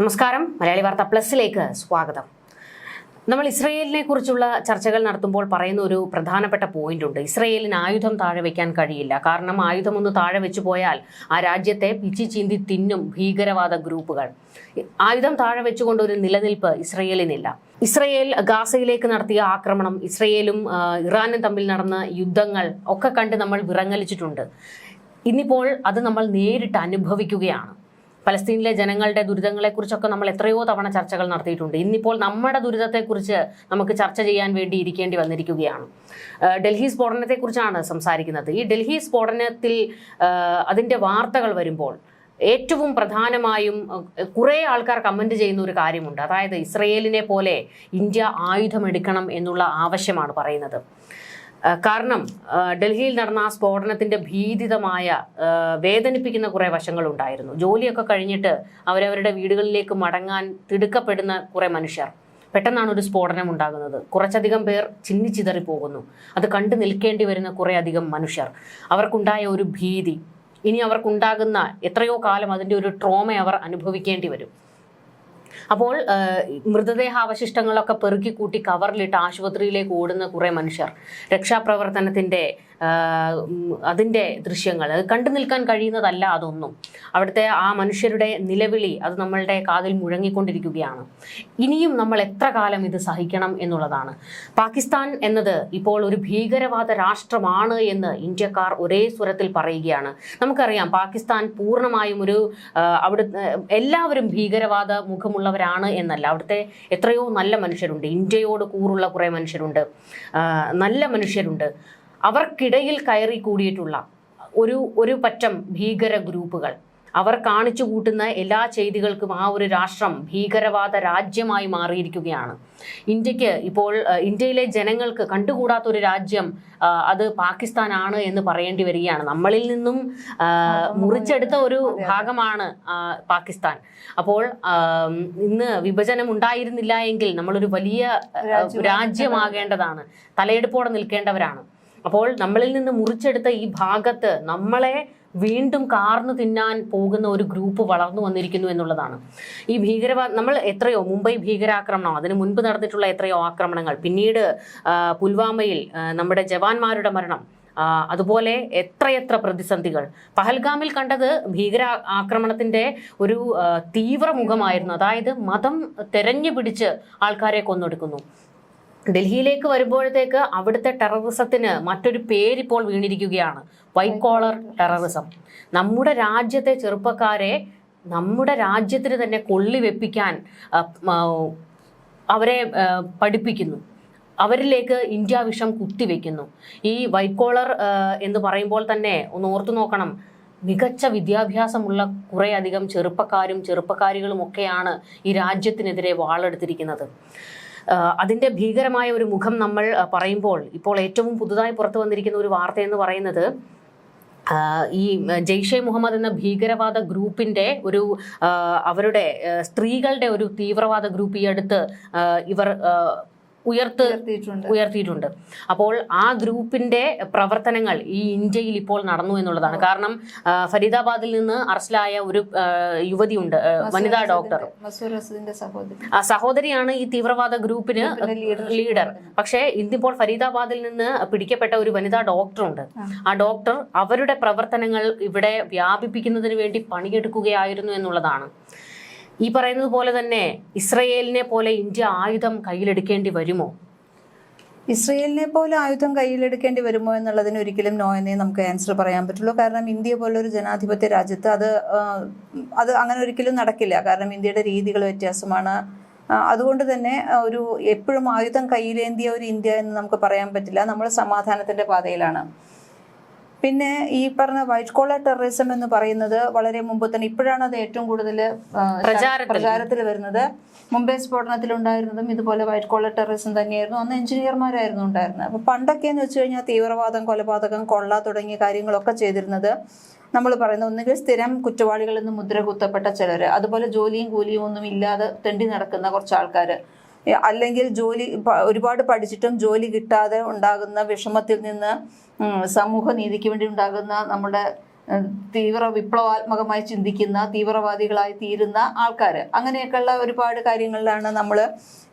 നമസ്കാരം. മലയാളി വാർത്ത പ്ലസിലേക്ക് സ്വാഗതം. നമ്മൾ ഇസ്രയേലിനെ കുറിച്ചുള്ള ചർച്ചകൾ നടത്തുമ്പോൾ പറയുന്ന ഒരു പ്രധാനപ്പെട്ട പോയിന്റ് ഉണ്ട്. ഇസ്രയേലിന് ആയുധം താഴെ വയ്ക്കാൻ കഴിയില്ല. കാരണം ആയുധം ഒന്ന് താഴെ വെച്ചു പോയാൽ ആ രാജ്യത്തെ പിച്ചി ചീന്തി തിന്നും ഭീകരവാദ ഗ്രൂപ്പുകൾ. ആയുധം താഴെ വെച്ചുകൊണ്ട് ഒരു നിലനിൽപ്പ് ഇസ്രയേലിനില്ല. ഇസ്രയേൽ ഗാസയിലേക്ക് നടത്തിയ ആക്രമണം ഇസ്രയേലും ഇറാനും തമ്മിൽ നടന്ന യുദ്ധങ്ങൾ ഒക്കെ കണ്ട് നമ്മൾ വിറങ്ങലിച്ചിട്ടുണ്ട്. ഇന്നിപ്പോൾ അത് നമ്മൾ നേരിട്ട് അനുഭവിക്കുകയാണ്. പലസ്തീനിലെ ജനങ്ങളുടെ ദുരിതങ്ങളെക്കുറിച്ചൊക്കെ നമ്മൾ എത്രയോ തവണ ചർച്ചകൾ നടത്തിയിട്ടുണ്ട്. ഇന്നിപ്പോൾ നമ്മുടെ ദുരിതത്തെക്കുറിച്ച് നമുക്ക് ചർച്ച ചെയ്യാൻ വേണ്ടി ഇരിക്കേണ്ടി വന്നിരിക്കുകയാണ്. ഡൽഹി സ്ഫോടനത്തെക്കുറിച്ചാണ് സംസാരിക്കുന്നത്. ഈ ഡൽഹി സ്ഫോടനത്തിൽ അതിന്റെ വാർത്തകൾ വരുമ്പോൾ ഏറ്റവും പ്രധാനമായും കുറേ ആൾക്കാർ കമന്റ് ചെയ്യുന്ന ഒരു കാര്യമുണ്ട്. അതായത് ഇസ്രയേലിനെ പോലെ ഇന്ത്യ ആയുധമെടുക്കണം എന്നുള്ള ആവശ്യമാണ് പറയുന്നത്. കാരണം ഡൽഹിയിൽ നടന്ന ആ സ്ഫോടനത്തിന്റെ ഭീതിതമായ വേദനിപ്പിക്കുന്ന കുറേ വശങ്ങളുണ്ടായിരുന്നു. ജോലിയൊക്കെ കഴിഞ്ഞിട്ട് അവരവരുടെ വീടുകളിലേക്ക് മടങ്ങാൻ തിടുക്കപ്പെടുന്ന കുറേ മനുഷ്യർ. പെട്ടെന്നാണ് ഒരു സ്ഫോടനം ഉണ്ടാകുന്നത്. കുറച്ചധികം പേർ ചിന്നിച്ചിതറി പോകുന്നു അത് കണ്ടു നിൽക്കേണ്ടി വരുന്ന കുറേ അധികം മനുഷ്യർ. അവർക്കുണ്ടായ ഒരു ഭീതി. ഇനി അവർക്കുണ്ടാകുന്ന എത്രയോ കാലം അതിന്റെ ഒരു ട്രോമ അവർ അനുഭവിക്കേണ്ടി വരും. അപ്പോൾ മൃതദേഹാവശിഷ്ടങ്ങളൊക്കെ പെറുക്കി കൂട്ടി കവറിലിട്ട് ആശുപത്രിയിലേക്ക് ഓടുന്ന കുറെ മനുഷ്യർ. രക്ഷാപ്രവർത്തനത്തിന്റെ അതിന്റെ ദൃശ്യങ്ങൾ. അത് കണ്ടു നിൽക്കാൻ കഴിയുന്നതല്ല അതൊന്നും. അവിടുത്തെ ആ മനുഷ്യരുടെ നിലവിളി അത് നമ്മളുടെ കാതിൽ മുഴങ്ങിക്കൊണ്ടിരിക്കുകയാണ്. ഇനിയും നമ്മൾ എത്ര കാലം ഇത് സഹിക്കണം എന്നുള്ളതാണ്. പാകിസ്ഥാൻ എന്നത് ഇപ്പോൾ ഒരു ഭീകരവാദ രാഷ്ട്രമാണ് എന്ന് ഇന്ത്യക്കാർ ഒരേ സ്വരത്തിൽ പറയുകയാണ്. നമുക്കറിയാം പാകിസ്ഥാൻ പൂർണമായും ഒരു അവിടെ എല്ലാവരും ഭീകരവാദ മുഖമുള്ളവരാണ് എന്നല്ല. അവിടുത്തെ എത്രയോ നല്ല മനുഷ്യരുണ്ട്. ഇന്ത്യയോട് കൂറുള്ള കുറേ മനുഷ്യരുണ്ട്. നല്ല മനുഷ്യരുണ്ട്. അവർക്കിടയിൽ കയറി കൂടിയിട്ടുള്ള ഒരു ഒരു പറ്റം ഭീകര ഗ്രൂപ്പുകൾ. അവർ കാണിച്ചു കൂട്ടുന്ന എല്ലാ ചെയ്തികൾക്കും ആ ഒരു രാഷ്ട്രം ഭീകരവാദ രാജ്യമായി മാറിയിരിക്കുകയാണ്. ഇന്ത്യയ്ക്ക് ഇപ്പോൾ ഇന്ത്യയിലെ ജനങ്ങൾക്ക് കണ്ടുകൂടാത്ത ഒരു രാജ്യം അത് പാകിസ്ഥാനാണ് എന്ന് പറയേണ്ടി വരികയാണ്. നമ്മളിൽ നിന്നും മുറിച്ചെടുത്ത ഒരു ഭാഗമാണ് പാകിസ്ഥാൻ. അപ്പോൾ ഇന്ന് വിഭജനം ഉണ്ടായിരുന്നില്ല എങ്കിൽ നമ്മളൊരു വലിയ രാജ്യമാകേണ്ടതാണ്. തലയെടുപ്പോടെ നിൽക്കേണ്ടവരാണ്. അപ്പോൾ നമ്മളിൽ നിന്ന് മുറിച്ചെടുത്ത ഈ ഭാഗത്ത് നമ്മളെ വീണ്ടും കാർന്നു തിന്നാൻ പോകുന്ന ഒരു ഗ്രൂപ്പ് വളർന്നു വന്നിരിക്കുന്നു എന്നുള്ളതാണ്. ഈ ഭീകരവാദ നമ്മൾ എത്രയോ മുംബൈ ഭീകരാക്രമണം അതിന് മുൻപ് നടന്നിട്ടുള്ള എത്രയോ ആക്രമണങ്ങൾ പിന്നീട് പുൽവാമയിൽ നമ്മുടെ ജവാന്മാരുടെ മരണം അതുപോലെ എത്രയെത്ര പ്രതിസന്ധികൾ. പഹൽഗാമിൽ കണ്ടത് ഭീകര ആക്രമണത്തിന്റെ ഒരു തീവ്രമുഖമായിരുന്നു. തീവ്ര മുഖമായിരുന്നു അതായത് മതം തെരഞ്ഞു പിടിച്ച് ആൾക്കാരെ കൊന്നൊടുക്കുന്നു. ഡൽഹിയിലേക്ക് വരുമ്പോഴത്തേക്ക് അവിടുത്തെ ടെററിസത്തിന് മറ്റൊരു പേരിപ്പോൾ വീണിരിക്കുകയാണ്. വൈറ്റ് കോളർ ടെററിസം നമ്മുടെ രാജ്യത്തെ ചെറുപ്പക്കാരെ നമ്മുടെ രാജ്യത്തിന് തന്നെ കൊള്ളി വെപ്പിക്കാൻ ആ, ആ, അവരെ പഠിപ്പിക്കുന്നു. അവരിലേക്ക് ഇന്ത്യ വിഷം കുത്തിവെക്കുന്നു. ഈ വൈറ്റ് കോളർ എന്ന് പറയുമ്പോൾ തന്നെ ഒന്ന് ഓർത്തു നോക്കണം. മികച്ച വിദ്യാഭ്യാസമുള്ള കുറേ അധികം ചെറുപ്പക്കാരും ചെറുപ്പക്കാരികളും ഒക്കെയാണ് ഈ രാജ്യത്തിനെതിരെ വാളെടുത്തിരിക്കുന്നത്. ആ, അതിന്റെ ഭീകരമായ ഒരു മുഖം നമ്മൾ പറയുമ്പോൾ ഇപ്പോൾ ഏറ്റവും പുതുതായി പുറത്തു വന്നിരിക്കുന്ന ഒരു വാർത്ത എന്ന് പറയുന്നത് ഈ ജെയ്ഷെ മുഹമ്മദ് എന്ന ഭീകരവാദ ഗ്രൂപ്പിന്റെ ഒരു അവരുടെ സ്ത്രീകളുടെ ഒരു തീവ്രവാദ ഗ്രൂപ്പ് ഈ അടുത്ത് ഇവർ ഉയർത്ത് ഉയർത്തിയിട്ടുണ്ട്. അപ്പോൾ ആ ഗ്രൂപ്പിന്റെ പ്രവർത്തനങ്ങൾ ഈ ഇന്ത്യയിൽ ഇപ്പോൾ നടന്നു എന്നുള്ളതാണ്. കാരണം ഫരീദാബാദിൽ നിന്ന് അറസ്റ്റിലായ ഒരു യുവതിയുണ്ട് വനിതാ ഡോക്ടർ. സഹോദരിയാണ് ഈ തീവ്രവാദ ഗ്രൂപ്പിന് ലീഡർ പക്ഷേ ഇന്നിപ്പോൾ ഫരീദാബാദിൽ നിന്ന് പിടിക്കപ്പെട്ട ഒരു വനിതാ ഡോക്ടറുണ്ട്. ആ ഡോക്ടർ അവരുടെ പ്രവർത്തനങ്ങൾ ഇവിടെ വ്യാപിപ്പിക്കുന്നതിന് വേണ്ടി പണിയെടുക്കുകയായിരുന്നു എന്നുള്ളതാണ്. ഈ പറയുന്നത് പോലെ തന്നെ ഇസ്രയേലിനെ പോലെ ഇന്ത്യ ആയുധം കയ്യിലെടുക്കേണ്ടി വരുമോ? ഇസ്രയേലിനെ പോലെ ആയുധം കയ്യിലെടുക്കേണ്ടി വരുമോ എന്നുള്ളതിന് ഒരിക്കലും നോ എന്നേ നമുക്ക് ആൻസർ പറയാൻ പറ്റുള്ളൂ. കാരണം ഇന്ത്യ പോലൊരു ജനാധിപത്യ രാജ്യത്ത് അത് അത് അങ്ങനെ ഒരിക്കലും നടക്കില്ല. കാരണം ഇന്ത്യയുടെ രീതികൾ വ്യത്യാസമാണ്. അതുകൊണ്ട് തന്നെ ഒരു എപ്പോഴും ആയുധം കയ്യിലേന്തിയ ഒരു ഇന്ത്യ എന്ന് നമുക്ക് പറയാൻ പറ്റില്ല. നമ്മൾ സമാധാനത്തിന്റെ പാതയിലാണ്. പിന്നെ ഈ പറഞ്ഞ വൈറ്റ് കോളർ ടെററിസം എന്ന് പറയുന്നത് വളരെ മുമ്പ് തന്നെ ഇപ്പോഴാണ് അത് ഏറ്റവും കൂടുതൽ പ്രചാരത്തിൽ. വരുന്നത്. മുംബൈ സ്ഫോടനത്തിൽ ഉണ്ടായിരുന്നതും ഇതുപോലെ വൈറ്റ് കോളർ ടെററിസം തന്നെയായിരുന്നു. അന്ന് എഞ്ചിനീയർമാരായിരുന്നു ഉണ്ടായിരുന്നത്. അപ്പോൾ പണ്ടൊക്കെ എന്ന് വെച്ച് കഴിഞ്ഞാൽ തീവ്രവാദം കൊലപാതകം കൊള്ള തുടങ്ങിയ കാര്യങ്ങളൊക്കെ ചെയ്തിരുന്നത് നമ്മൾ പറയുന്ന ഒന്നുകിൽ സ്ഥിരം കുറ്റവാളികളിൽ നിന്ന് മുദ്ര കുത്തപ്പെട്ട ചിലർ അതുപോലെ ജോലിയും കൂലിയും ഒന്നും ഇല്ലാതെ തെണ്ടി നടക്കുന്ന കുറച്ച് ആൾക്കാർ അല്ലെങ്കിൽ ജോലി ഒരുപാട് പഠിച്ചിട്ടും ജോലി കിട്ടാതെ ഉണ്ടാകുന്ന വിഷമത്തിൽ നിന്ന് സമൂഹ നീതിക്ക് വേണ്ടി ഉണ്ടാകുന്ന നമ്മുടെ തീവ്ര വിപ്ലവാത്മകമായി ചിന്തിക്കുന്ന തീവ്രവാദികളായി തീരുന്ന ആൾക്കാർ അങ്ങനെയൊക്കെയുള്ള ഒരുപാട് കാര്യങ്ങളിലാണ് നമ്മൾ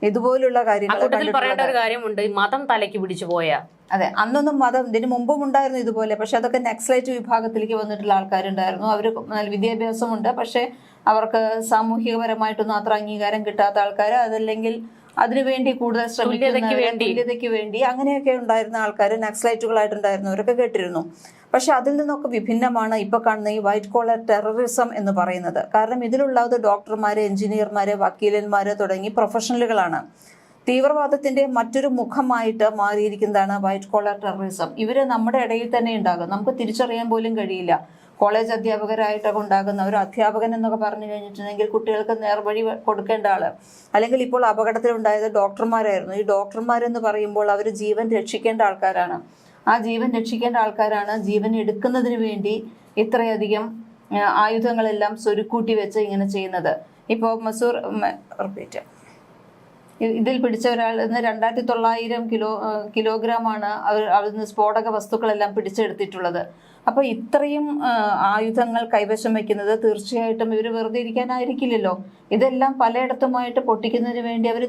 ഇതുപോലുള്ള കാര്യങ്ങൾ പറയേണ്ട ഒരു കാര്യമുണ്ട് മതം തലയ്ക്ക് പിടിച്ചു പോയ. അതെ അന്നൊന്നും മതം ഇതിന് മുമ്പും ഉണ്ടായിരുന്നു ഇതുപോലെ പക്ഷെ അതൊക്കെ നക്സലൈറ്റ് വിഭാഗത്തിലേക്ക് വന്നിട്ടുള്ള ആൾക്കാരുണ്ടായിരുന്നു. അവർ നല്ല വിദ്യാഭ്യാസമുണ്ട് പക്ഷെ അവർക്ക് സാമൂഹികപരമായിട്ടൊന്നും അത്ര അംഗീകാരം കിട്ടാത്ത ആൾക്കാർ അതല്ലെങ്കിൽ അതിനുവേണ്ടി കൂടുതൽ ശ്രമിക്കുന്നതയ്ക്ക് വേണ്ടി. അങ്ങനെയൊക്കെ ഉണ്ടായിരുന്ന ആൾക്കാർ നക്സലൈറ്റുകളായിട്ടുണ്ടായിരുന്നവരൊക്കെ കേട്ടിരുന്നു. പക്ഷെ അതിൽ നിന്നൊക്കെ വിഭിന്നമാണ് ഇപ്പൊ കാണുന്ന ഈ വൈറ്റ് കോളർ ടെററിസം എന്ന് പറയുന്നത്. കാരണം ഇതിലുള്ളത് ഡോക്ടർമാര് എഞ്ചിനീയർമാര് വക്കീലന്മാര് തുടങ്ങി പ്രൊഫഷണലുകളാണ് തീവ്രവാദത്തിന്റെ മറ്റൊരു മുഖമായിട്ട് മാറിയിരിക്കുന്നതാണ് വൈറ്റ് കോളർ ടെററിസം ഇവർ നമ്മുടെ ഇടയിൽ തന്നെ ഉണ്ടാകും. നമുക്ക് തിരിച്ചറിയാൻ പോലും കഴിയില്ല. കോളേജ് അധ്യാപകരായിട്ടൊക്കെ ഉണ്ടാകുന്ന ഒരു അധ്യാപകൻ എന്നൊക്കെ പറഞ്ഞു കഴിഞ്ഞിട്ടുണ്ടെങ്കിൽ കുട്ടികൾക്ക് നേർവഴി കൊടുക്കേണ്ട ആൾ. അല്ലെങ്കിൽ ഇപ്പോൾ അപകടത്തിൽ അപകടത്തിലുണ്ടായത് ഡോക്ടർമാരായിരുന്നു. ഈ ഡോക്ടർമാരെന്ന് പറയുമ്പോൾ അവർ ജീവൻ രക്ഷിക്കേണ്ട ആൾക്കാരാണ്. ആ ജീവൻ രക്ഷിക്കേണ്ട ആൾക്കാരാണ്. ജീവൻ എടുക്കുന്നതിന് വേണ്ടി ഇത്രയധികം ആയുധങ്ങളെല്ലാം സ്വരുക്കൂട്ടി വെച്ച് ഇങ്ങനെ ചെയ്യുന്നത്. ഇപ്പോൾ മസൂർ റിപ്പീറ്റ് ഇതിൽ പിടിച്ച ഒരാൾ ഇന്ന് രണ്ടായിരത്തി തൊള്ളായിരം കിലോ കിലോഗ്രാം ആണ് അവർ അവിടുന്ന് സ്ഫോടക വസ്തുക്കളെല്ലാം പിടിച്ചെടുത്തിട്ടുള്ളത്. അപ്പൊ ഇത്രയും ആയുധങ്ങൾ കൈവശം വെക്കുന്നത് തീർച്ചയായിട്ടും ഇവർ വെറുതെ ഇരിക്കാനായിരിക്കില്ലല്ലോ. ഇതെല്ലാം പലയിടത്തുമായിട്ട് പൊട്ടിക്കുന്നതിന് വേണ്ടി അവർ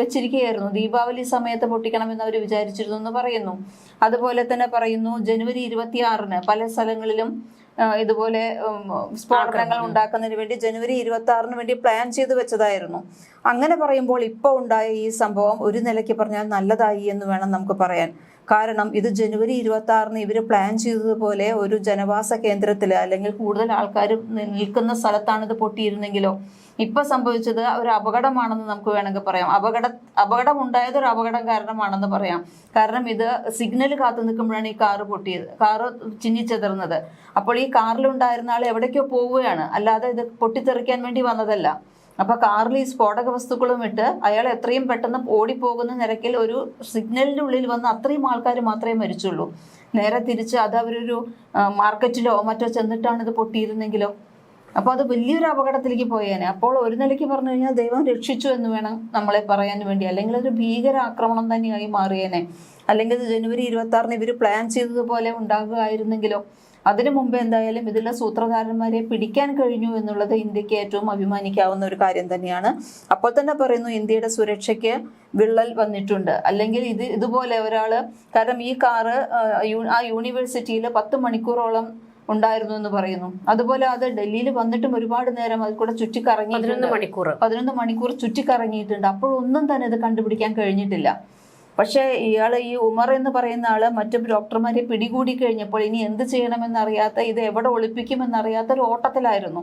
വെച്ചിരിക്കുകയായിരുന്നു. ദീപാവലി സമയത്ത് പൊട്ടിക്കണമെന്ന് അവർ വിചാരിച്ചിരുന്നു എന്ന് പറയുന്നു. അതുപോലെ തന്നെ പറയുന്നു ജനുവരി ഇരുപത്തിയാറിന് പല സ്ഥലങ്ങളിലും ഇതുപോലെ സ്ഫോടനങ്ങൾ ഉണ്ടാക്കുന്നതിന് വേണ്ടി ജനുവരി ഇരുപത്തി ആറിന് വേണ്ടി പ്ലാൻ ചെയ്ത് വെച്ചതായിരുന്നു. അങ്ങനെ പറയുമ്പോൾ ഇപ്പോൾ ഉണ്ടായ ഈ സംഭവം ഒരു നിലയ്ക്ക് പറഞ്ഞാൽ നല്ലതായി എന്ന് വേണം നമുക്ക് പറയാൻ. കാരണം ഇത് ജനുവരി ഇരുപത്തി ആറിന് ഇവർ പ്ലാൻ ചെയ്തതുപോലെ ഒരു ജനവാസ കേന്ദ്രത്തിൽ അല്ലെങ്കിൽ കൂടുതൽ ആൾക്കാർ നിൽക്കുന്ന സ്ഥലത്താണ് ഇത് പൊട്ടിയിരുന്നെങ്കിലോ. ഇപ്പൊ സംഭവിച്ചത് ഒരു അപകടമാണെന്ന് നമുക്ക് വേണമെങ്കിൽ പറയാം. അപകട അപകടം ഉണ്ടായത് ഒരു അപകടം കാരണമാണെന്ന് പറയാം. കാരണം ഇത് സിഗ്നൽ കാത്തു നിൽക്കുമ്പോഴാണ് ഈ കാറ് പൊട്ടിയത്. കാറ് ചിന്നിച്ചെതറുന്നത് അപ്പോൾ ഈ കാറിലുണ്ടായിരുന്ന ആൾ എവിടേക്കോ പോവുകയാണ്. അല്ലാതെ ഇത് പൊട്ടിത്തെറിക്കാൻ വേണ്ടി വന്നതല്ല. അപ്പൊ കാറിൽ ഈ സ്ഫോടക വസ്തുക്കളും ഇട്ട് അയാൾ എത്രയും പെട്ടെന്ന് ഓടിപ്പോകുന്ന നിരക്കിൽ ഒരു സിഗ്നലിന്റെ ഉള്ളിൽ വന്ന് അത്രയും ആൾക്കാർ മാത്രമേ മരിച്ചുള്ളൂ. നേരെ തിരിച്ച് അത് അവരൊരു മാർക്കറ്റിലോ മറ്റോ ചെന്നിട്ടാണ് ഇത് പൊട്ടിയിരുന്നെങ്കിലോ? അപ്പോൾ അത് വലിയൊരു അപകടത്തിലേക്ക് പോയേനെ. അപ്പോൾ ഒരു നിലയ്ക്ക് പറഞ്ഞു കഴിഞ്ഞാൽ ദൈവം രക്ഷിച്ചു എന്ന് വേണം നമ്മളെ പറയാൻ വേണ്ടി. അല്ലെങ്കിൽ ഒരു ഭീകര ആക്രമണം തന്നെയായി മാറിയേനെ. അല്ലെങ്കിൽ ജനുവരി ഇരുപത്തി ആറിന് ഇവർ പ്ലാൻ ചെയ്തതുപോലെ ഉണ്ടാകുകയായിരുന്നെങ്കിലോ? അതിനു മുമ്പ് എന്തായാലും ഇതിലെ സൂത്രധാരന്മാരെ പിടിക്കാൻ കഴിഞ്ഞു എന്നുള്ളത് ഇന്ത്യയ്ക്ക് ഏറ്റവും അഭിമാനിക്കാവുന്ന ഒരു കാര്യം തന്നെയാണ്. അപ്പോൾ തന്നെ പറയുന്നു ഇന്ത്യയുടെ സുരക്ഷയ്ക്ക് വിള്ളൽ വന്നിട്ടുണ്ട്. അല്ലെങ്കിൽ ഇത് ഇതുപോലെ ഒരാൾ കാരണം ഈ കാറ് ആ, യൂണിവേഴ്സിറ്റിയിൽ പത്ത് മണിക്കൂറോളം ഉണ്ടായിരുന്നു എന്ന് പറയുന്നു. അതുപോലെ അത് ഡൽഹിയിൽ വന്നിട്ടും ഒരുപാട് നേരം അത് കൂടെ പതിനൊന്ന് ചുറ്റിക്കറങ്ങിയിട്ടുണ്ട് മണിക്കൂർ പതിനൊന്ന് മണിക്കൂർ ചുറ്റിക്കറങ്ങിയിട്ടുണ്ട്. അപ്പോഴൊന്നും തന്നെ ഇത് കണ്ടുപിടിക്കാൻ കഴിഞ്ഞിട്ടില്ല. പക്ഷേ ഇയാൾ ഈ ഉമർ എന്ന് പറയുന്ന ആൾ മറ്റും ഡോക്ടർമാരെ പിടികൂടി കഴിഞ്ഞപ്പോൾ ഇനി എന്ത് ചെയ്യണമെന്നറിയാത്ത ഇത് എവിടെ ഒളിപ്പിക്കുമെന്നറിയാത്ത ഒരു ഓട്ടത്തിലായിരുന്നു.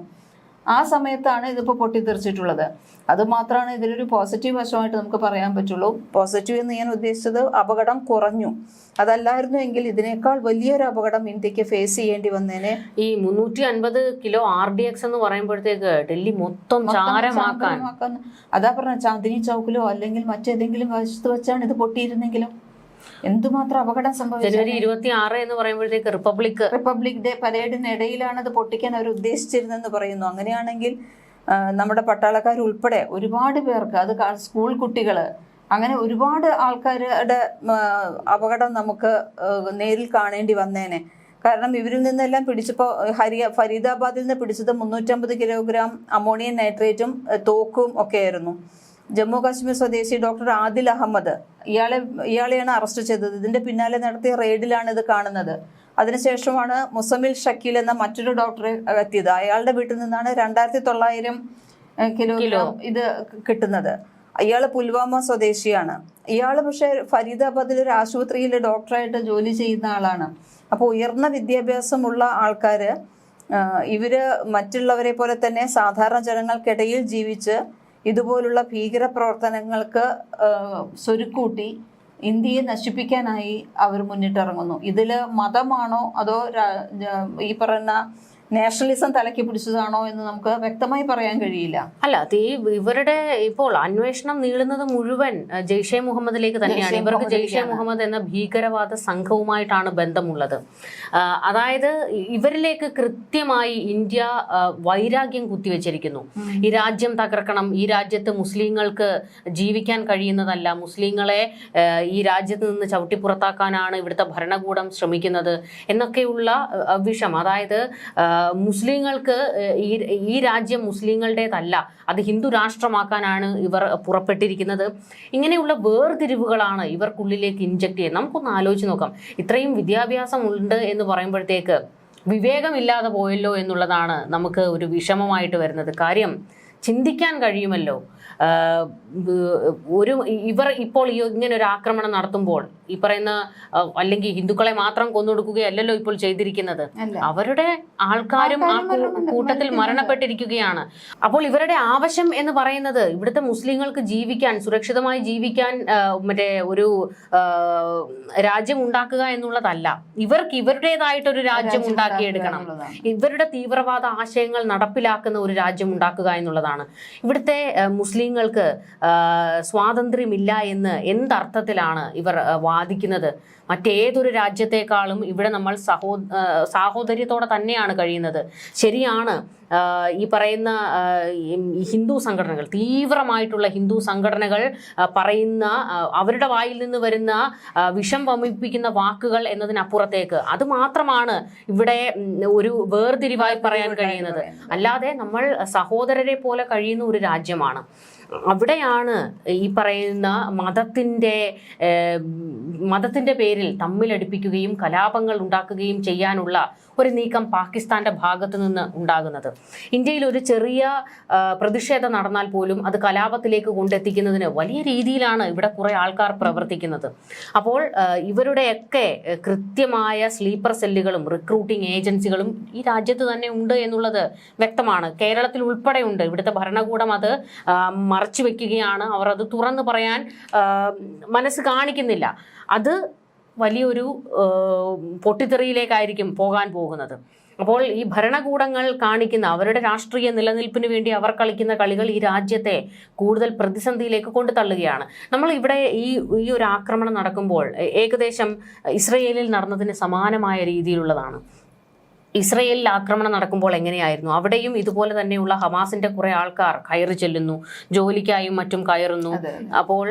ആ സമയത്താണ് ഇതിപ്പോൾ പൊട്ടിത്തെറിച്ചിട്ടുള്ളത്. അത് മാത്രമാണ് ഇതിലൊരു പോസിറ്റീവ് വശമായിട്ട് നമുക്ക് പറയാൻ പറ്റുള്ളൂ. പോസിറ്റീവ് എന്ന് ഞാൻ ഉദ്ദേശിച്ചത് അപകടം കുറഞ്ഞു. അതല്ലായിരുന്നു എങ്കിൽ ഇതിനേക്കാൾ വലിയൊരു അപകടം ഇന്ത്യയ്ക്ക് ഫേസ് ചെയ്യേണ്ടി വന്നേനെ. ഈ മുന്നൂറ്റി അൻപത് കിലോ ആർ ഡി എക്സ് എന്ന് പറയുമ്പോഴത്തേക്ക് ഡൽഹി മൊത്തം ചാരമാക്കാൻ. അതാ പറഞ്ഞ ചാന്ദിനി ചൗക്കിലോ അല്ലെങ്കിൽ മറ്റേതെങ്കിലും വശത്ത് വെച്ചാണ് ഇത് പൊട്ടിയിരുന്നെങ്കിലും. എന്തുമാത്രം അപകടം സംഭവിച്ചു? ജനുവരി ഇരുപത്തി ആറ് എന്ന് പറയുമ്പോഴത്തേക്ക് റിപ്പബ്ലിക് റിപ്പബ്ലിക് ഡേ പരേഡിനിടയിലാണ് അത് പൊട്ടിക്കാൻ അവർ ഉദ്ദേശിച്ചിരുന്നെന്ന് പറയുന്നു. അങ്ങനെയാണെങ്കിൽ നമ്മുടെ പട്ടാളക്കാർ ഉൾപ്പെടെ ഒരുപാട് പേർക്ക് അത് സ്കൂൾ കുട്ടികൾ അങ്ങനെ ഒരുപാട് ആൾക്കാരുടെ അപകടം നമുക്ക് നേരിൽ കാണേണ്ടി വന്നേനെ. കാരണം ഇവരിൽ നിന്നെല്ലാം പിടിച്ചപ്പോൾ ഹരിയ ഫരീദാബാദിൽ നിന്ന് പിടിച്ചത് മുന്നൂറ്റമ്പത് കിലോഗ്രാം അമോണിയം നൈട്രേറ്റും തോക്കും ഒക്കെ ആയിരുന്നു ജമ്മു കാശ്മീർ സ്വദേശി ഡോക്ടർ ആദിൽ അഹമ്മദ് ഇയാളെ ഇയാളെയാണ് അറസ്റ്റ് ചെയ്തത്. ഇതിന്റെ പിന്നാലെ നടത്തിയ റെയ്ഡിലാണ് ഇത് കാണുന്നത്. അതിനുശേഷമാണ് മുസമിൽ ഷക്കീൽ എന്ന മറ്റൊരു ഡോക്ടറെ എത്തിയത്. അയാളുടെ വീട്ടിൽ നിന്നാണ് രണ്ടായിരത്തി തൊള്ളായിരം കിലോഗ്രാം ഇത് കിട്ടുന്നത്. ഇയാൾ പുൽവാമ സ്വദേശിയാണ്. ഇയാൾ പക്ഷേ ഫരീദാബാദിൽ ഒരു ആശുപത്രിയിൽ ഡോക്ടറായിട്ട് ജോലി ചെയ്യുന്ന ആളാണ്. അപ്പോൾ ഉയർന്ന വിദ്യാഭ്യാസമുള്ള ആൾക്കാർ ഇവർ മറ്റുള്ളവരെ പോലെ തന്നെ സാധാരണ ജനങ്ങൾക്കിടയിൽ ജീവിച്ച് ഇതുപോലുള്ള ഭീകര പ്രവർത്തനങ്ങൾക്ക് സ്വരുക്കൂട്ടി ഇന്ത്യയെ നശിപ്പിക്കാനായി അവർ മുന്നിട്ടിറങ്ങുന്നു. ഇതിൽ മതമാണോ അതോ ഈ പറയുന്ന നാഷണലിസം തലയ്ക്ക് പിടിച്ചതാണോ എന്ന് നമുക്ക് വ്യക്തമായി പറയാൻ കഴിയില്ല. അല്ല ഈ ഇവരുടെ ഇപ്പോൾ അന്വേഷണം നീളുന്നത് മുഴുവൻ ജെയ്ഷെ മുഹമ്മദിലേക്ക് തന്നെയാണ്. ഇവർക്ക് ജെയ്ഷെ മുഹമ്മദ് എന്ന ഭീകരവാദ സംഘവുമായിട്ടാണ് ബന്ധമുള്ളത്. അതായത് ഇവരിലേക്ക് കൃത്യമായി ഇന്ത്യ വൈരാഗ്യം കുത്തിവെച്ചിരിക്കുന്നു. ഈ രാജ്യം തകർക്കണം ഈ രാജ്യത്ത് മുസ്ലിങ്ങൾക്ക് ജീവിക്കാൻ കഴിയുന്നതല്ല. മുസ്ലിങ്ങളെ ഈ രാജ്യത്ത് നിന്ന് ചവിട്ടിപ്പുറത്താക്കാനാണ് ഇവിടുത്തെ ഭരണകൂടം ശ്രമിക്കുന്നത് എന്നൊക്കെയുള്ള വിഷം. അതായത് മുസ്ലിങ്ങൾക്ക് ഈ ഈ രാജ്യം മുസ്ലിങ്ങളുടേതല്ല. അത് ഹിന്ദു രാഷ്ട്രമാക്കാനാണ് ഇവർ പുറപ്പെട്ടിരിക്കുന്നത്. ഇങ്ങനെയുള്ള വേർതിരിവുകളാണ് ഇവർക്കുള്ളിലേക്ക് ഇൻജക്ട് ചെയ്യുന്നത്. നമുക്കൊന്ന് ആലോചിച്ച് നോക്കാം. ഇത്രയും വിദ്യാഭ്യാസം ഉണ്ട് എന്ന് പറയുമ്പോഴത്തേക്ക് വിവേകമില്ലാതെ പോയല്ലോ എന്നുള്ളതാണ് നമുക്ക് ഒരു വിഷമമായിട്ട് വരുന്നത്. കാര്യം ചിന്തിക്കാൻ കഴിയുമല്ലോ. ഒരു ഇവർ ഇപ്പോൾ ഈ ഇങ്ങനെ ഒരു ആക്രമണം നടത്തുമ്പോൾ ഈ പറയുന്ന അല്ലെങ്കിൽ ഹിന്ദുക്കളെ മാത്രം കൊന്നൊടുക്കുകയല്ലല്ലോ ഇപ്പോൾ ചെയ്തിരിക്കുന്നത്. അവരുടെ ആൾക്കാരും ആ കൂട്ടത്തിൽ മരണപ്പെട്ടിരിക്കുകയാണ്. അപ്പോൾ ഇവരുടെ ആവശ്യം എന്ന് പറയുന്നത് ഇവിടുത്തെ മുസ്ലിങ്ങൾക്ക് ജീവിക്കാൻ സുരക്ഷിതമായി ജീവിക്കാൻ മറ്റേ ഒരു രാജ്യം ഉണ്ടാക്കുക എന്നുള്ളതല്ല. ഇവർക്ക് ഇവരുടേതായിട്ടൊരു രാജ്യം ഉണ്ടാക്കിയെടുക്കണം. ഇവരുടെ തീവ്രവാദ ആശയങ്ങൾ നടപ്പിലാക്കുന്ന ഒരു രാജ്യം ഉണ്ടാക്കുക എന്നുള്ളതാണ്. ഇവിടുത്തെ ആ, മുസ്ലിങ്ങൾക്ക് സ്വാതന്ത്ര്യമില്ല എന്ന് എന്തർത്ഥത്തിലാണ് ഇവർ വാദിക്കുന്നത്? മറ്റേതൊരു രാജ്യത്തെക്കാളും ഇവിടെ നമ്മൾ സഹോ സാഹോദര്യത്തോടെ തന്നെയാണ് കഴിയുന്നത്. ശരിയാണ് ഈ പറയുന്ന ഹിന്ദു സംഘടനകൾ തീവ്രമായിട്ടുള്ള ഹിന്ദു സംഘടനകൾ പറയുന്ന അവരുടെ വായിൽ നിന്ന് വരുന്ന വിഷം വമിപ്പിക്കുന്ന വാക്കുകൾ എന്നതിനപ്പുറത്തേക്ക്. അത് മാത്രമാണ് ഇവിടെ ഒരു വേർതിരിവായി പറയാൻ കഴിയുന്നത്. അല്ലാതെ നമ്മൾ സഹോദരരെ പോലെ കഴിയുന്ന ഒരു രാജ്യമാണ്. അവിടെയാണ് ഈ പറയുന്ന മതത്തിന്റെ മതത്തിന്റെ പേരിൽ തമ്മിലടിപ്പിക്കുകയും കലാപങ്ങൾ ഉണ്ടാക്കുകയും ചെയ്യാനുള്ള ഒരു നീക്കം പാകിസ്ഥാന്റെ ഭാഗത്ത് നിന്ന് ഉണ്ടാകുന്നത്. ഇന്ത്യയിൽ ഒരു ചെറിയ പ്രതിഷേധം നടന്നാൽ പോലും അത് കലാപത്തിലേക്ക് കൊണ്ടെത്തിക്കുന്നതിന് വലിയ രീതിയിലാണ് ഇവിടെ കുറേ ആൾക്കാർ പ്രവർത്തിക്കുന്നത്. അപ്പോൾ ഇവരുടെയൊക്കെ കൃത്യമായ സ്ലീപ്പർ സെല്ലുകളും റിക്രൂട്ടിംഗ് ഏജൻസികളും ഈ രാജ്യത്ത് തന്നെ ഉണ്ട് എന്നുള്ളത് വ്യക്തമാണ്. കേരളത്തിൽ ഉൾപ്പെടെ ഉണ്ട്. ഇവിടുത്തെ ഭരണകൂടം അത് മറച്ചു വെക്കുകയാണ്. അവർ അത് തുറന്നു പറയാൻ മനസ്സ് കാണിക്കുന്നില്ല. അത് വലിയൊരു പൊട്ടിത്തെറിയിലേക്കായിരിക്കും പോകാൻ പോകുന്നത്. അപ്പോൾ ഈ ഭരണകൂടങ്ങൾ കാണിക്കുന്ന അവരുടെ രാഷ്ട്രീയ നിലനിൽപ്പിന് വേണ്ടി അവർ കളിക്കുന്ന കളികൾ ഈ രാജ്യത്തെ കൂടുതൽ പ്രതിസന്ധിയിലേക്ക് കൊണ്ടു തള്ളുകയാണ്. നമ്മൾ ഇവിടെ ഈ ഈ ഒരു ആക്രമണം നടക്കുമ്പോൾ ഏകദേശം ഇസ്രയേലിൽ നടന്നതിന് സമാനമായ രീതിയിലുള്ളതാണ്. ഇസ്രയേലിൽ ആക്രമണം നടക്കുമ്പോൾ എങ്ങനെയായിരുന്നു? അവിടെയും ഇതുപോലെ തന്നെയുള്ള ഹമാസിന്റെ കുറെ ആൾക്കാർ കയറി ചെല്ലുന്നു ജോലിക്കായും മറ്റും കയറുന്നു. അപ്പോൾ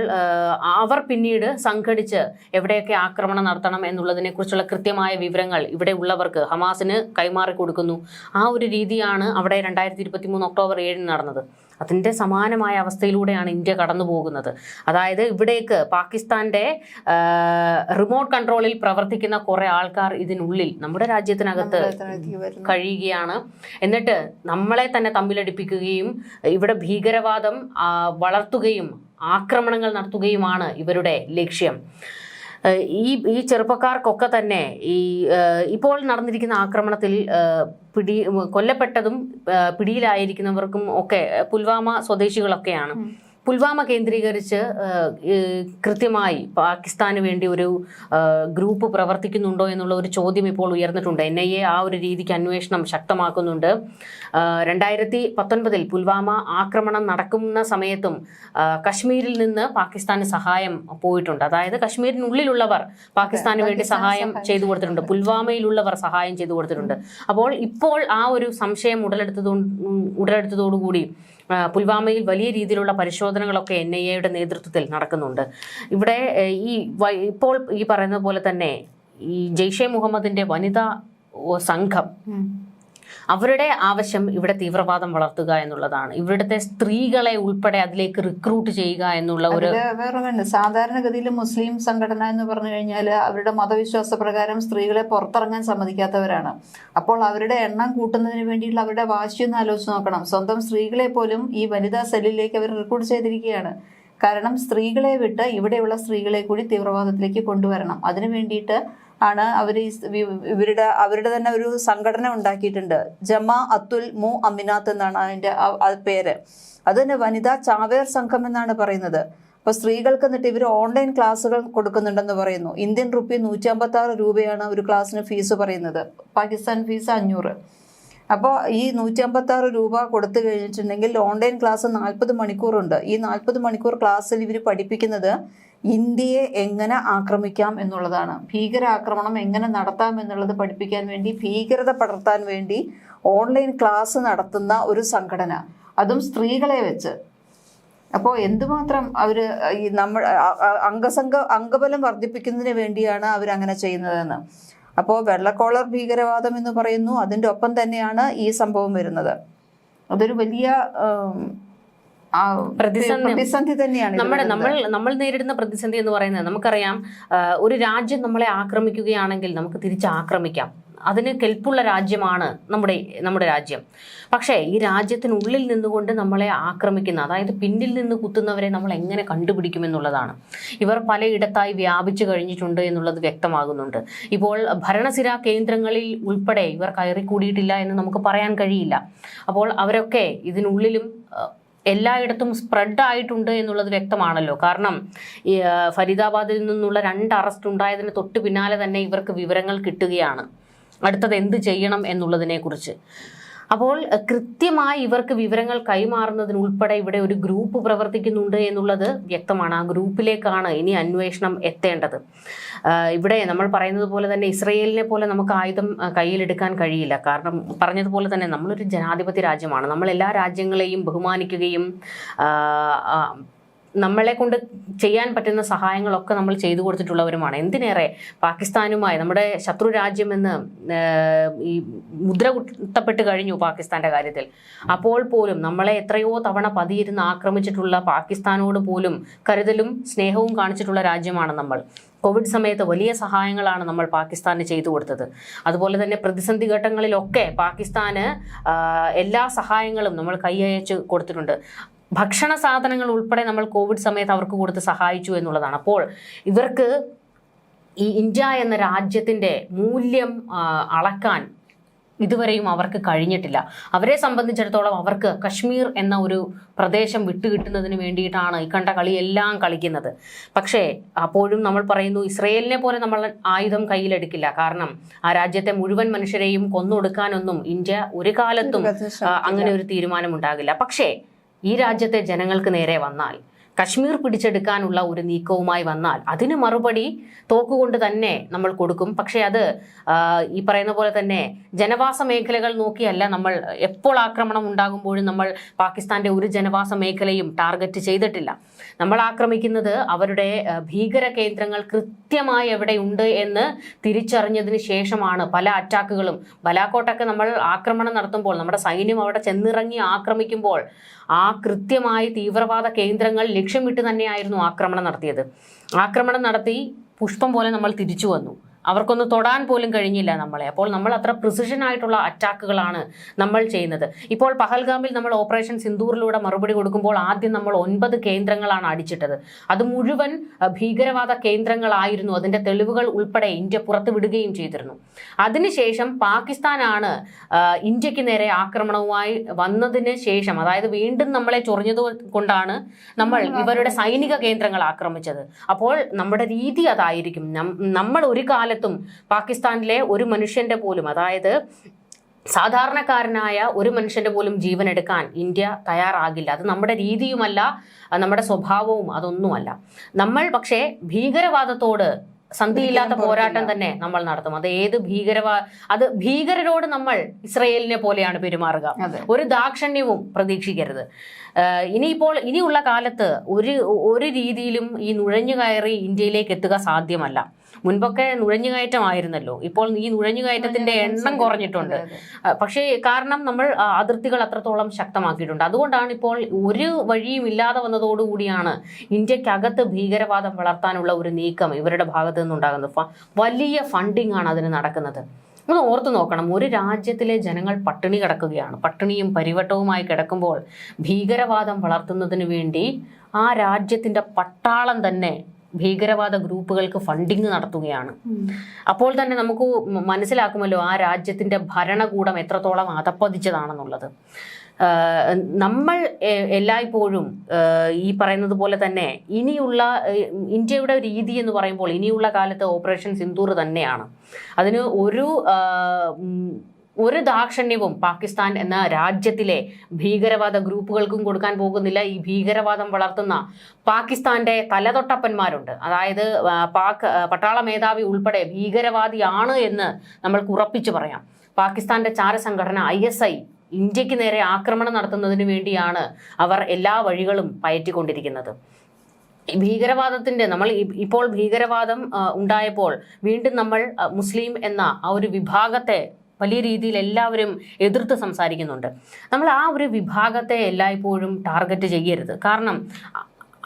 അവർ പിന്നീട് സംഘടിച്ച് എവിടെയൊക്കെ ആക്രമണം നടത്തണം എന്നുള്ളതിനെ കുറിച്ചുള്ള കൃത്യമായ വിവരങ്ങൾ ഇവിടെ ഉള്ളവർക്ക് ഹമാസിന് കൈമാറി കൊടുക്കുന്നു. ആ ഒരു രീതിയാണ് അവിടെ രണ്ടായിരത്തി ഇരുപത്തി മൂന്ന് ഒക്ടോബർ ഏഴിന് നടന്നത്. അതിന്റെ സമാനമായ അവസ്ഥയിലൂടെയാണ് ഇന്ത്യ കടന്നു പോകുന്നത്. അതായത് ഇവിടേക്ക് പാകിസ്ഥാന്റെ റിമോട്ട് കൺട്രോളിൽ പ്രവർത്തിക്കുന്ന കുറേ ആൾക്കാർ ഇതിനുള്ളിൽ നമ്മുടെ രാജ്യത്തിനകത്ത് കഴിയുകയാണ്. എന്നിട്ട് നമ്മളെ തന്നെ തമ്മിലടിപ്പിക്കുകയും ഇവിടെ ഭീകരവാദം വളർത്തുകയും ആക്രമണങ്ങൾ നടത്തുകയുമാണ് ഇവരുടെ ലക്ഷ്യം. ഈ ഈ ചെറുപ്പക്കാർക്കൊക്കെ തന്നെ ഈ ഇപ്പോൾ നടന്നിരിക്കുന്ന ആക്രമണത്തിൽ പിടി കൊല്ലപ്പെട്ടതും പിടിയിലായിരിക്കുന്നവർക്കും ഒക്കെ പുൽവാമ സ്വദേശികളൊക്കെയാണ്. പുൽവാമ കേന്ദ്രീകരിച്ച് കൃത്യമായി പാകിസ്ഥാന് വേണ്ടി ഒരു ഗ്രൂപ്പ് പ്രവർത്തിക്കുന്നുണ്ടോ എന്നുള്ള ഒരു ചോദ്യം ഇപ്പോൾ ഉയർന്നിട്ടുണ്ട്. എൻ ഐ എ ആ ഒരു രീതിക്ക് അന്വേഷണം ശക്തമാക്കുന്നുണ്ട്. രണ്ടായിരത്തി പത്തൊൻപതിൽ പുൽവാമ ആക്രമണം നടക്കുന്ന സമയത്തും കശ്മീരിൽ നിന്ന് പാകിസ്ഥാന് സഹായം പോയിട്ടുണ്ട്. അതായത് കശ്മീരിനുള്ളിലുള്ളവർ പാകിസ്ഥാന് വേണ്ടി സഹായം ചെയ്തു കൊടുത്തിട്ടുണ്ട്. പുൽവാമയിലുള്ളവർ സഹായം ചെയ്തു കൊടുത്തിട്ടുണ്ട്. അപ്പോൾ ഇപ്പോൾ ആ ഒരു സംശയം ഉടലെടുത്തതോ ഉടലെടുത്തതോടുകൂടി പുൽവാമയിൽ വലിയ രീതിയിലുള്ള പരിശോധനകളൊക്കെ എൻ ഐ എയുടെ നേതൃത്വത്തിൽ നടക്കുന്നുണ്ട് ഇവിടെ ഈ ഇപ്പോൾ ഈ പറയുന്ന പോലെ തന്നെ ഈ ജെയ്ഷെ മുഹമ്മദിന്റെ വനിതാ സംഘം. അവരുടെ ആവശ്യം ഇവിടെ തീവ്രവാദം വളർത്തുക എന്നുള്ളതാണ്. ഇവിടുത്തെ സ്ത്രീകളെ ഉൾപ്പെടെ അതിലേക്ക് റിക്രൂട്ട് ചെയ്യുക എന്നുള്ള ഒരു വേറെ സാധാരണഗതിയിൽ മുസ്ലിം സംഘടന എന്ന് പറഞ്ഞു കഴിഞ്ഞാൽ അവരുടെ മതവിശ്വാസ പ്രകാരം സ്ത്രീകളെ പുറത്തിറങ്ങാൻ സമ്മതിക്കാത്തവരാണ്. അപ്പോൾ അവരുടെ എണ്ണം കൂട്ടുന്നതിന് വേണ്ടിയുള്ള അവരുടെ വാശി ഒന്ന് ആലോചിച്ച് നോക്കണം. സ്വന്തം സ്ത്രീകളെ പോലും ഈ വനിതാ സെല്ലിലേക്ക് അവർ റിക്രൂട്ട് ചെയ്തിരിക്കുകയാണ്. കാരണം സ്ത്രീകളെ വിട്ട് ഇവിടെയുള്ള സ്ത്രീകളെ കൂടി തീവ്രവാദത്തിലേക്ക് കൊണ്ടുവരണം. അതിനു വേണ്ടിയിട്ട് ആണ് അവർ ഇവരുടെ അവരുടെ തന്നെ ഒരു സംഘടന ഉണ്ടാക്കിയിട്ടുണ്ട്. ജമാ അത്തുൽ മു അമിനാത്ത് എന്നാണ് ആ പേര്. അത് തന്നെ വനിതാ ചാവേർ സംഘം എന്നാണ് പറയുന്നത്. അപ്പൊ സ്ത്രീകൾക്ക് എന്നിട്ട് ഇവർ ഓൺലൈൻ ക്ലാസ്സുകൾ കൊടുക്കുന്നുണ്ടെന്ന് പറയുന്നു. ഇന്ത്യൻ റുപ്പി നൂറ്റി അമ്പത്തി ആറ് രൂപയാണ് ഒരു ക്ലാസ്സിന് ഫീസ് പറയുന്നത്. പാകിസ്ഥാൻ ഫീസ് അഞ്ഞൂറ്. അപ്പോൾ ഈ നൂറ്റി അമ്പത്തി ആറ് രൂപ കൊടുത്തു കഴിഞ്ഞിട്ടുണ്ടെങ്കിൽ ഓൺലൈൻ ക്ലാസ് നാൽപ്പത് മണിക്കൂറുണ്ട്. ഈ നാൽപ്പത് മണിക്കൂർ ക്ലാസ്സിൽ ഇവർ പഠിപ്പിക്കുന്നത് ഇന്ത്യയെ എങ്ങനെ ആക്രമിക്കാം എന്നുള്ളതാണ്. ഭീകരാക്രമണം എങ്ങനെ നടത്താം എന്നുള്ളത് പഠിപ്പിക്കാൻ വേണ്ടി ഭീകരത പടർത്താൻ വേണ്ടി ഓൺലൈൻ ക്ലാസ് നടത്തുന്ന ഒരു സംഘടന. അതും സ്ത്രീകളെ വെച്ച്. അപ്പോൾ എന്തുമാത്രം അവർ ഈ നമ്മൾ അംഗസംഘ അംഗബലം വർദ്ധിപ്പിക്കുന്നതിന് വേണ്ടിയാണ് അവരങ്ങനെ ചെയ്യുന്നതെന്ന്. അപ്പോൾ വെള്ളക്കോളർ ഭീകരവാദം എന്ന് പറയുന്നു. അതിന്റെ ഒപ്പം തന്നെയാണ് ഈ സംഭവം വരുന്നത്. അതൊരു വലിയ പ്രതിസന്ധി- പ്രതിസന്ധി തന്നെയാണ് നമ്മുടെ നമ്മൾ നമ്മൾ നേരിടുന്ന പ്രതിസന്ധി എന്ന് പറയുന്നത് നമുക്കറിയാം ഒരു രാജ്യം നമ്മളെ ആക്രമിക്കുകയാണെങ്കിൽ നമുക്ക് തിരിച്ച് ആക്രമിക്കാം അതിന് കെൽപ്പുള്ള രാജ്യമാണ് നമ്മുടെ നമ്മുടെ രാജ്യം. പക്ഷേ ഈ രാജ്യത്തിനുള്ളിൽ നിന്നുകൊണ്ട് നമ്മളെ ആക്രമിക്കുന്ന അതായത് പിന്നിൽ നിന്ന് കുത്തുന്നവരെ നമ്മൾ എങ്ങനെ കണ്ടുപിടിക്കുമെന്നുള്ളതാണ് ഇവർ പലയിടത്തായി വ്യാപിച്ചു കഴിഞ്ഞിട്ടുണ്ട് എന്നുള്ളത് വ്യക്തമാകുന്നുണ്ട്. ഇപ്പോൾ ഭരണസിര കേന്ദ്രങ്ങളിൽ ഉൾപ്പെടെ ഇവർ കയറിക്കൂടിയിട്ടില്ല എന്ന് നമുക്ക് പറയാൻ കഴിയില്ല. അപ്പോൾ അവരൊക്കെ ഇതിനുള്ളിലും എല്ലായിടത്തും സ്പ്രെഡ് ആയിട്ടുണ്ട് എന്നുള്ളത് വ്യക്തമാണല്ലോ. കാരണം ഫരീദാബാദിൽ നിന്നുള്ള രണ്ട് അറസ്റ്റ് ഉണ്ടായതിന് തൊട്ട് പിന്നാലെ തന്നെ ഇവർക്ക് വിവരങ്ങൾ കിട്ടുകയാണ്. അടുത്തത് എന്ത് ചെയ്യണം എന്നുള്ളതിനെ കുറിച്ച് അപ്പോൾ കൃത്യമായി ഇവർക്ക് വിവരങ്ങൾ കൈമാറുന്നതിനുൾപ്പെടെ ഇവിടെ ഒരു ഗ്രൂപ്പ് പ്രവർത്തിക്കുന്നുണ്ട് എന്നുള്ളത് വ്യക്തമാണ്. ആ ഗ്രൂപ്പിലേക്കാണ് ഇനി അന്വേഷണം എത്തേണ്ടത്. ഇവിടെ നമ്മൾ പറയുന്നത് പോലെ തന്നെ ഇസ്രയേലിനെ പോലെ നമുക്ക് ആയുധം കയ്യിലെടുക്കാൻ കഴിയില്ല. കാരണം പറഞ്ഞതുപോലെ തന്നെ നമ്മളൊരു ജനാധിപത്യ രാജ്യമാണ്. നമ്മൾ എല്ലാ രാജ്യങ്ങളെയും ബഹുമാനിക്കുകയും നമ്മളെ കൊണ്ട് ചെയ്യാൻ പറ്റുന്ന സഹായങ്ങളൊക്കെ നമ്മൾ ചെയ്തു കൊടുത്തിട്ടുള്ളവരുമാണ്. എന്തിനേറെ പാകിസ്ഥാനുമായി നമ്മുടെ ശത്രു രാജ്യമെന്ന് ഈ മുദ്ര കുത്തപ്പെട്ട് കഴിഞ്ഞു പാകിസ്ഥാന്റെ കാര്യത്തിൽ. അപ്പോൾ പോലും നമ്മളെ എത്രയോ തവണ പതിയിരുന്ന് ആക്രമിച്ചിട്ടുള്ള പാകിസ്ഥാനോട് പോലും കരുതലും സ്നേഹവും കാണിച്ചിട്ടുള്ള രാജ്യമാണ് നമ്മൾ. കോവിഡ് സമയത്ത് വലിയ സഹായങ്ങളാണ് നമ്മൾ പാകിസ്ഥാന് ചെയ്തു കൊടുത്തത്. അതുപോലെ തന്നെ പ്രതിസന്ധി ഘട്ടങ്ങളിലൊക്കെ പാകിസ്ഥാന് എല്ലാ സഹായങ്ങളും നമ്മൾ കൈയയച്ച് കൊടുത്തിട്ടുണ്ട്. ഭക്ഷണ സാധനങ്ങൾ ഉൾപ്പെടെ നമ്മൾ കോവിഡ് സമയത്ത് അവർക്ക് കൊടുത്ത് സഹായിച്ചു എന്നുള്ളതാണ്. അപ്പോൾ ഇവർക്ക് ഈ ഇന്ത്യ എന്ന രാജ്യത്തിന്റെ മൂല്യം അളക്കാൻ ഇതുവരെയും അവർക്ക് കഴിഞ്ഞിട്ടില്ല. അവരെ സംബന്ധിച്ചിടത്തോളം അവർക്ക് കശ്മീർ എന്ന ഒരു പ്രദേശം വിട്ടുകിട്ടുന്നതിന് വേണ്ടിയിട്ടാണ് ഈ കണ്ട കളിയെല്ലാം കളിക്കുന്നത്. പക്ഷേ അപ്പോഴും നമ്മൾ പറയുന്നു ഇസ്രയേലിനെ പോലെ നമ്മൾ ആയുധം കയ്യിലെടുക്കില്ല. കാരണം ആ രാജ്യത്തെ മുഴുവൻ മനുഷ്യരെയും കൊന്നൊടുക്കാനൊന്നും ഇന്ത്യ ഒരു കാലത്തും അങ്ങനെ ഒരു തീരുമാനം ഉണ്ടാകില്ല പക്ഷേ ഈ രാജ്യത്തെ ജനങ്ങൾക്ക് നേരെ വന്നാൽ കശ്മീർ പിടിച്ചെടുക്കാനുള്ള ഒരു നീക്കവുമായി വന്നാൽ അതിന് മറുപടി തോക്കുകൊണ്ട് തന്നെ നമ്മൾ കൊടുക്കും. പക്ഷേ അത് ഈ പറയുന്ന പോലെ തന്നെ ജനവാസ മേഖലകൾ നോക്കിയല്ല നമ്മൾ എപ്പോൾ ആക്രമണം ഉണ്ടാകുമ്പോഴും നമ്മൾ പാകിസ്ഥാന്റെ ഒരു ജനവാസ മേഖലയും ടാർഗറ്റ് ചെയ്തിട്ടില്ല. നമ്മൾ ആക്രമിക്കുന്നത് അവരുടെ ഭീകര കേന്ദ്രങ്ങൾ കൃത്യമായി എവിടെയുണ്ട് എന്ന് തിരിച്ചറിഞ്ഞതിന് ശേഷമാണ് പല അറ്റാക്കുകളും. ബലാക്കോട്ടൊക്കെ നമ്മൾ ആക്രമണം നടത്തുമ്പോൾ നമ്മുടെ സൈന്യം അവിടെ ചെന്നിറങ്ങി ആക്രമിക്കുമ്പോൾ ആ കൃത്യമായി തീവ്രവാദ കേന്ദ്രങ്ങൾ ലക്ഷ്യമിട്ട് തന്നെയായിരുന്നു ആക്രമണം നടത്തിയത്. ആക്രമണം നടത്തി പുഷ്പം പോലെ നമ്മൾ തിരിച്ചു വന്നു. അവർക്കൊന്ന് തൊടാൻ പോലും കഴിഞ്ഞില്ല നമ്മളെ. അപ്പോൾ നമ്മൾ അത്ര പ്രിസിഷൻ ആയിട്ടുള്ള അറ്റാക്കുകളാണ് നമ്മൾ ചെയ്യുന്നത്. ഇപ്പോൾ പഹൽഗാമിൽ നമ്മൾ ഓപ്പറേഷൻ സിന്ദൂറിലൂടെ മറുപടി കൊടുക്കുമ്പോൾ ആദ്യം നമ്മൾ ഒൻപത് കേന്ദ്രങ്ങളാണ് അടിച്ചിട്ടത്. അത് മുഴുവൻ ഭീകരവാദ കേന്ദ്രങ്ങളായിരുന്നു. അതിന്റെ തെളിവുകൾ ഉൾപ്പെടെ ഇന്ത്യ പുറത്തു വിടുകയും ചെയ്തിരുന്നു. അതിനുശേഷം പാകിസ്ഥാനാണ് ഇന്ത്യയ്ക്ക് നേരെ ആക്രമണവുമായി വന്നതിന് ശേഷം അതായത് വീണ്ടും നമ്മളെ ചൊറിഞ്ഞത് കൊണ്ടാണ് നമ്മൾ ഇവരുടെ സൈനിക കേന്ദ്രങ്ങൾ. ആക്രമിച്ചത്. അപ്പോൾ നമ്മുടെ രീതി അതായിരിക്കും. നമ്മൾ ഒരു കാലത്തും പാകിസ്ഥാനിലെ ഒരു മനുഷ്യന്റെ പോലും അതായത് സാധാരണക്കാരനായ ഒരു മനുഷ്യന്റെ പോലും ജീവൻ എടുക്കാൻ ഇന്ത്യ തയ്യാറാകില്ല. അത് നമ്മുടെ രീതിയുമല്ല നമ്മുടെ സ്വഭാവവും അതൊന്നുമല്ല. നമ്മൾ പക്ഷേ ഭീകരവാദത്തോട് സന്ധിയില്ലാത്ത പോരാട്ടം തന്നെ നമ്മൾ നടത്തും. അത് ഏത് ഭീകരവാ അത് ഭീകരരോട് നമ്മൾ ഇസ്രയേലിനെ പോലെയാണ് പെരുമാറുക. ഒരു ദാക്ഷണ്യവും പ്രതീക്ഷിക്കരുത്. ഇനിയിപ്പോൾ ഇനിയുള്ള കാലത്ത് ഒരു ഒരു രീതിയിലും ഈ നുഴഞ്ഞു കയറി ഇന്ത്യയിലേക്ക് എത്തുക സാധ്യമല്ല. മുൻപൊക്കെ നുഴഞ്ഞുകയറ്റമായിരുന്നല്ലോ. ഇപ്പോൾ ഈ നുഴഞ്ഞുകയറ്റത്തിന്റെ എണ്ണം കുറഞ്ഞിട്ടുണ്ട്. പക്ഷേ കാരണം നമ്മൾ അതിർത്തികൾ അത്രത്തോളം ശക്തമാക്കിയിട്ടുണ്ട്. അതുകൊണ്ടാണ് ഇപ്പോൾ ഒരു വഴിയും ഇല്ലാതെ വന്നതോടുകൂടിയാണ് ഇന്ത്യക്കകത്ത് ഭീകരവാദം വളർത്താനുള്ള ഒരു നീക്കം ഇവരുടെ ഭാഗത്തു നിന്നുണ്ടാകുന്നത്. വലിയ ഫണ്ടിങ് ആണ് അതിന് നടക്കുന്നത്. ഒന്ന് ഓർത്തു നോക്കണം ഒരു രാജ്യത്തിലെ ജനങ്ങൾ പട്ടിണി കിടക്കുകയാണ്. പട്ടിണിയും പരിവട്ടവുമായി കിടക്കുമ്പോൾ ഭീകരവാദം വളർത്തുന്നതിന് വേണ്ടി ആ രാജ്യത്തിന്റെ പട്ടാളം തന്നെ ഭീകരവാദ ഗ്രൂപ്പുകൾക്ക് ഫണ്ടിങ് നടത്തുകയാണ്. അപ്പോൾ തന്നെ നമുക്ക് മനസ്സിലാക്കുമല്ലോ ആ രാജ്യത്തിന്റെ ഭരണകൂടം എത്രത്തോളം അതപ്പതിച്ചതാണെന്നുള്ളത് നമ്മൾ എല്ലായ്പ്പോഴും ഈ പറയുന്നത് പോലെ തന്നെ ഇനിയുള്ള ഇന്ത്യയുടെ രീതി എന്ന് പറയുമ്പോൾ ഇനിയുള്ള കാലത്ത് ഓപ്പറേഷൻ സിന്ദൂർ തന്നെയാണ്. അതിന് ഒരു ഒരു ദാക്ഷണ്യവും പാകിസ്ഥാൻ എന്ന രാജ്യത്തിലെ ഭീകരവാദ ഗ്രൂപ്പുകൾക്കും കൊടുക്കാൻ പോകുന്നില്ല. ഈ ഭീകരവാദം വളർത്തുന്ന പാകിസ്ഥാന്റെ തലതൊട്ടപ്പന്മാരുണ്ട്. അതായത് പാക് പട്ടാള മേധാവി ഉൾപ്പെടെ ഭീകരവാദിയാണ് എന്ന് നമ്മൾക്ക് ഉറപ്പിച്ചു പറയാം. പാകിസ്ഥാന്റെ ചാരസംഘടന ഐ എസ് ഐ ഇന്ത്യയ്ക്ക് നേരെ ആക്രമണം നടത്തുന്നതിന് വേണ്ടിയാണ് അവർ എല്ലാ വഴികളും പയറ്റിക്കൊണ്ടിരിക്കുന്നത്. ഈ ഭീകരവാദത്തിന്റെ നമ്മൾ ഇപ്പോൾ ഭീകരവാദം ഉണ്ടായപ്പോൾ വീണ്ടും നമ്മൾ മുസ്ലിം എന്ന ആ ഒരു വിഭാഗത്തെ വലിയ രീതിയിൽ എല്ലാവരും എതിർത്ത് സംസാരിക്കുന്നുണ്ട്. നമ്മൾ ആ ഒരു വിഭാഗത്തെ എല്ലായ്പ്പോഴും ടാർഗറ്റ് ചെയ്യരുത്. കാരണം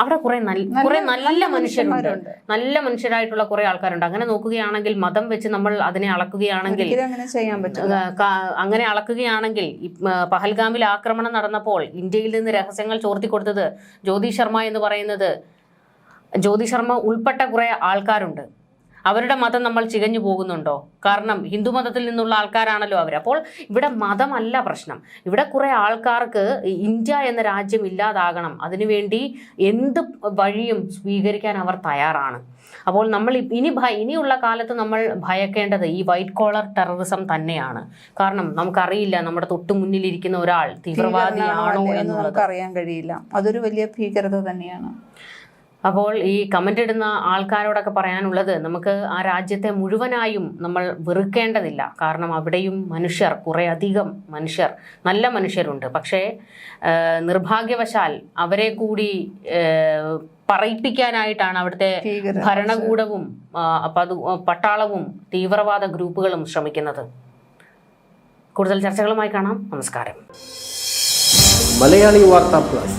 അവിടെ കുറെ നല്ല കുറെ നല്ല മനുഷ്യരുണ്ട്. നല്ല മനുഷ്യരായിട്ടുള്ള കുറെ ആൾക്കാരുണ്ട്. അങ്ങനെ നോക്കുകയാണെങ്കിൽ മതം വെച്ച് നമ്മൾ അതിനെ അളക്കുകയാണെങ്കിൽ അങ്ങനെ അളക്കുകയാണെങ്കിൽ പഹൽഗാമിൽ ആക്രമണം നടന്നപ്പോൾ ഇന്ത്യയിൽ നിന്ന് രഹസ്യങ്ങൾ ചോർത്തി കൊടുത്തത് ജ്യോതി ശർമ്മ എന്ന് പറയുന്നത് ജ്യോതി ശർമ്മ ഉൾപ്പെട്ട കുറെ ആൾക്കാരുണ്ട്. അവരുടെ മതം നമ്മൾ ചികഞ്ഞു പോകുന്നുണ്ടോ? കാരണം ഹിന്ദു മതത്തിൽ നിന്നുള്ള ആൾക്കാരാണല്ലോ അവർ അപ്പോൾ ഇവിടെ മതമല്ല പ്രശ്നം. ഇവിടെ കുറേ ആൾക്കാർക്ക് ഇന്ത്യ എന്ന രാജ്യം ഇല്ലാതാകണം. അതിനുവേണ്ടി എന്ത് വഴിയും സ്വീകരിക്കാൻ അവർ തയ്യാറാണ്. അപ്പോൾ നമ്മൾ ഇനി ഭയ ഇനിയുള്ള കാലത്ത് നമ്മൾ ഭയക്കേണ്ടത് ഈ വൈറ്റ് കോളർ ടെററിസം തന്നെയാണ്. കാരണം നമുക്കറിയില്ല നമ്മുടെ തൊട്ടു മുന്നിലിരിക്കുന്ന ഒരാൾ തീവ്രവാദിയാണോ എന്ന് നമുക്ക് അറിയാൻ കഴിയില്ല. അതൊരു വലിയ ഭീകരത തന്നെയാണ്. അപ്പോൾ ഈ കമന്റ് ഇടുന്ന ആൾക്കാരോടൊക്കെ പറയാനുള്ളത് നമുക്ക് ആ രാജ്യത്തെ മുഴുവനായും നമ്മൾ വെറുക്കേണ്ടതില്ല. കാരണം അവിടെയും മനുഷ്യർ കുറേ അധികം മനുഷ്യർ നല്ല മനുഷ്യരുണ്ട്. പക്ഷേ നിർഭാഗ്യവശാൽ അവരെ കൂടി പറയിപ്പിക്കാനായിട്ടാണ് അവിടുത്തെ ഭരണകൂടവും പട്ടാളവും തീവ്രവാദ ഗ്രൂപ്പുകളും ശ്രമിക്കുന്നത്. കൂടുതൽ ചർച്ചകളുമായി കാണാം. നമസ്കാരം. മലയാളി വാർത്താ plus.